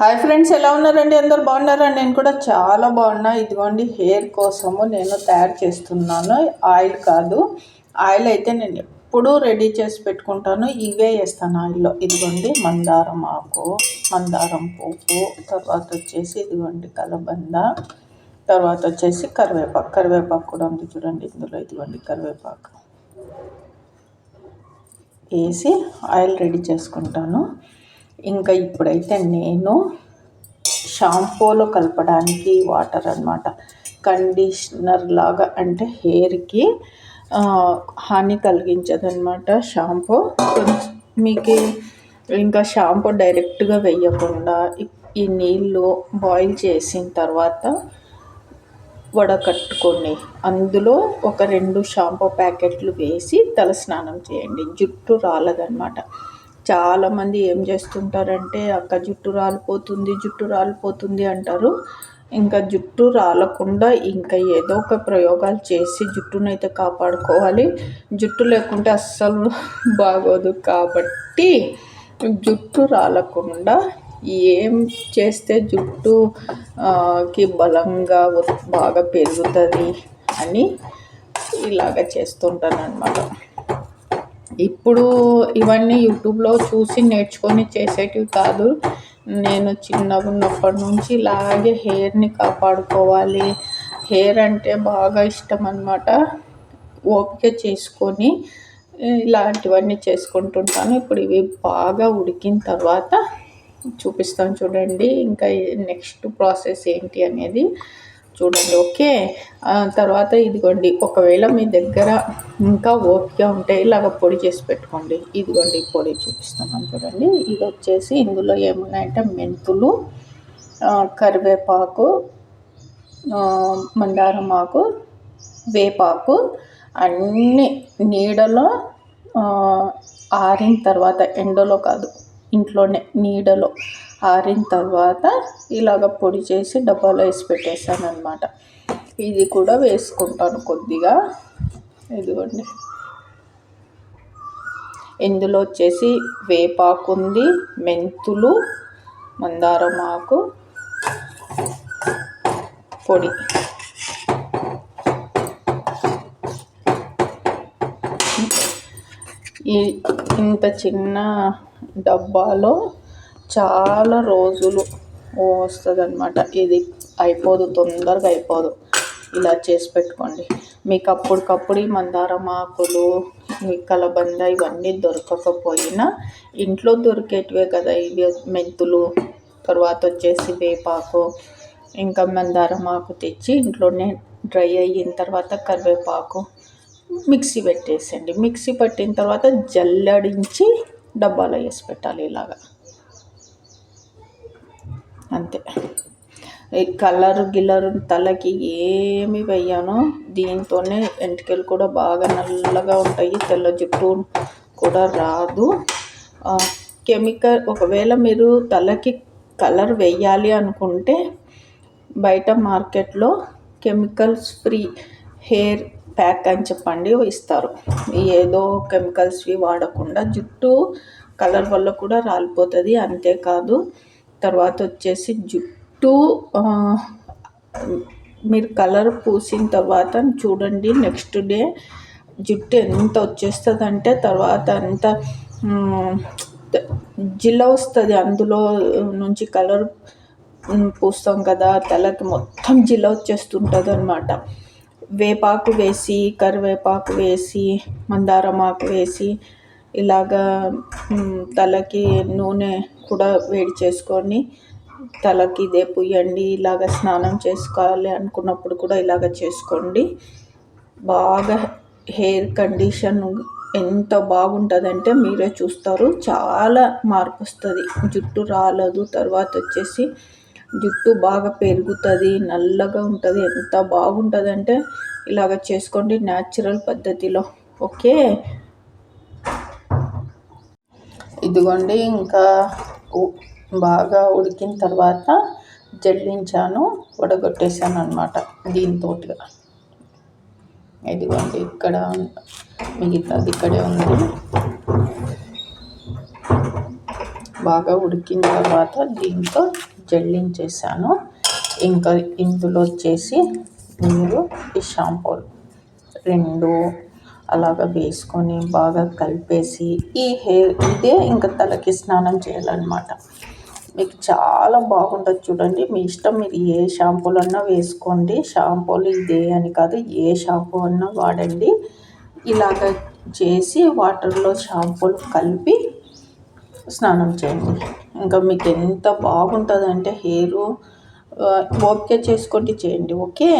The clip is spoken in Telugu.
హాయ్ ఫ్రెండ్స్ ఎలా ఉన్నారండి? అందరు బాగున్నారండి? నేను కూడా చాలా బాగున్నా. ఇదిగోండి హెయిర్ కోసము నేను తయారు చేస్తున్నాను. ఆయిల్ కాదు. ఆయిల్ అయితే నేను ఎప్పుడూ రెడీ చేసి పెట్టుకుంటాను. ఇవే వేస్తాను ఆయిల్లో ఇదిగోండి మందారం ఆకు మందారం పువ్వు తర్వాత వచ్చేసి ఇదిగోండి కలబంద తర్వాత వచ్చేసి కరివేపాకు. కరివేపాకు కూడా ఉంది చూడండి ఇందులో ఇదిగోండి కరివేపాకు. వేసి ఆయిల్ రెడీ చేసుకుంటాను. ఇంకా ఇప్పుడైతే నేను షాంపూలో కలపడానికి వాటర్ అనమాట కండిషనర్ లాగా అంటే హెయిర్కి హాని కలిగించదనమాట షాంపూ. మీకు ఇంకా షాంపూ డైరెక్ట్గా వేయకుండా ఈ నీళ్ళు బాయిల్ చేసిన తర్వాత వడకట్టుకొని అందులో ఒక రెండు షాంపూ ప్యాకెట్లు వేసి తల స్నానం చేయండి. జుట్టు రాలదనమాట చాలామంది ఏం చేస్తుంటారంటే అక్క జుట్టు రాలిపోతుంది జుట్టు రాలిపోతుంది అంటారు. ఇంకా జుట్టు రాలకుండా ఇంకా ఏదో ఒక ప్రయోగాలు చేసి జుట్టునైతే కాపాడుకోవాలి. జుట్టు లేకుంటే అస్సలు బాగోదు. కాబట్టి జుట్టు రాలకుండా ఏం చేస్తే జుట్టుకి బలంగా బాగా పెరుగుతుంది అని ఇలాగ చేస్తుంటాను అనమాట ఇప్పుడు ఇవన్నీ యూట్యూబ్లో చూసి నేర్చుకొని చేసేటివి కాదు. నేను చిన్నగా ఉన్నప్పటి నుంచి ఇలాగే హెయిర్ని కాపాడుకోవాలి. హెయిర్ అంటే బాగా ఇష్టం అనమాట ఓపిక చేసుకొని ఇలాంటివన్నీ చేసుకుంటుంటాను. ఇప్పుడు ఇవి బాగా ఉడికిన తర్వాత చూపిస్తాను చూడండి. ఇంకా నెక్స్ట్ ప్రాసెస్ ఏంటి అనేది చూడండి ఓకే? తర్వాత ఇదిగోండి ఒకవేళ మీ దగ్గర ఇంకా ఓపిక ఉంటే ఇలాగ పొడి చేసి పెట్టుకోండి. ఇదిగోండి పొడి చూపిస్తున్నాను చూడండి. ఇది వచ్చేసి ఇందులో ఏమున్నాయంటే మెంతులు కరివేపాకు మందారం ఆకు వేపాకు అన్నీ నీడలో ఆరిన తర్వాత ఎండలో కాదు ఇంట్లోనే నీడలో ఆరిన తర్వాత ఇలాగ పొడి చేసి డబ్బాలో వేసి పెట్టేసాను అనమాట ఇది కూడా వేసుకుంటాను కొద్దిగా. ఇదిగోండి. ఇందులో వచ్చేసి వేపాకు ఉంది మెంతులు మందారం ఆకు పొడి. ఈ ఇంత చిన్న డబ్బాలో చాలా రోజులు వస్తుంది అనమాట ఇది అయిపోదు తొందరగా అయిపోదు. ఇలా చేసి పెట్టుకోండి. మీకు అప్పటికప్పుడు ఈ మందారం ఆకులు ఈ కలబంద ఇవన్నీ దొరకకపోయినా ఇంట్లో దొరికేటివే కదా. ఇవి మెంతులు తర్వాత వచ్చేసి వేపాకు ఇంకా మందారం ఆకు తెచ్చి ఇంట్లోనే డ్రై అయిన తర్వాత కరివేపాకు మిక్సీ పెట్టేసండి మిక్సీ పట్టిన తర్వాత జల్లడించి డబ్బాలో వేసి పెట్టాలి ఇలాగా. అంతే. కలర్ గిల్లరు తలకి ఏమి వెయ్యాను. దీంతోనే వెంట్రుకలు కూడా బాగా నల్లగా ఉంటాయి. తెల్ల జుట్టు కూడా రాదు. కెమికల్ ఒకవేళ మీరు తలకి కలర్ వెయ్యాలి అనుకుంటే బయట మార్కెట్లో కెమికల్స్ ఫ్రీ హెయిర్ ప్యాక్ అని చెప్పండి ఇస్తారు. ఏదో కెమికల్స్వి వాడకుండా జుట్టు కలర్ వల్ల కూడా రాలిపోతుంది. అంతేకాదు తర్వాత వచ్చేసి జుట్టు మీరు కలర్ పూసిన తర్వాత చూడండి నెక్స్ట్ డే జుట్టు ఎంత వచ్చేస్తుంది అంటే తర్వాత అంత జిల్ల వస్తుంది అందులో నుంచి కలర్ పూస్తాం కదా తలకి మొత్తం జిల్ల వచ్చేస్తుంటుంది అనమాట వేపాకు వేసి కరివేపాకు వేసి మందారం ఆకు వేసి ఇలాగా తలకి నూనె కూడా వేడి చేసుకొని తలకి ఇదే పుయ్యండి ఇలాగ స్నానం చేసుకోవాలి అనుకున్నప్పుడు కూడా ఇలాగ చేసుకోండి. బాగా హెయిర్ కండిషన్ ఎంత బాగుంటుందంటే మీరే చూస్తారు చాలా మార్పు వస్తుంది. జుట్టు రాలదు తర్వాత వచ్చేసి జుట్టు బాగా పెరుగుతుంది నల్లగా ఉంటుంది. ఎంత బాగుంటుందంటే ఇలాగ చేసుకోండి న్యాచురల్ పద్ధతిలో. ఓకే? ఇదిగోండి ఇంకా బాగా ఉడికిన తర్వాత జల్లించాను వడగొట్టేసాను అనమాట దీంతో ఇదిగోండి ఇక్కడ మిగతాది ఇక్కడే ఉంది. బాగా ఉడికిన తర్వాత దీంతో జల్లించేసాను ఇంకా ఇందులో వచ్చేసి నీరు ఈ షాంపూలు. రెండు అలాగ వేసుకొని బాగా కలిపేసి ఈ హెయిర్ ఇదే ఇంకా తలకి స్నానం చేయాలన్నమాట. మీకు చాలా బాగుంటుంది చూడండి. మీ ఇష్టం మీరు ఏ షాంపూలు అన్నా వేసుకోండి. షాంపూలు ఇదే అని కాదు ఏ షాంపూ అన్నా వాడండి. ఇలాగ చేసి వాటర్లో షాంపూలు కలిపి స్నానం చేయండి. ఇంకా మీకు ఎంత బాగుంటుందంటే హెయిర్ ఓకే చేసుకోండి చేయండి. ఓకే?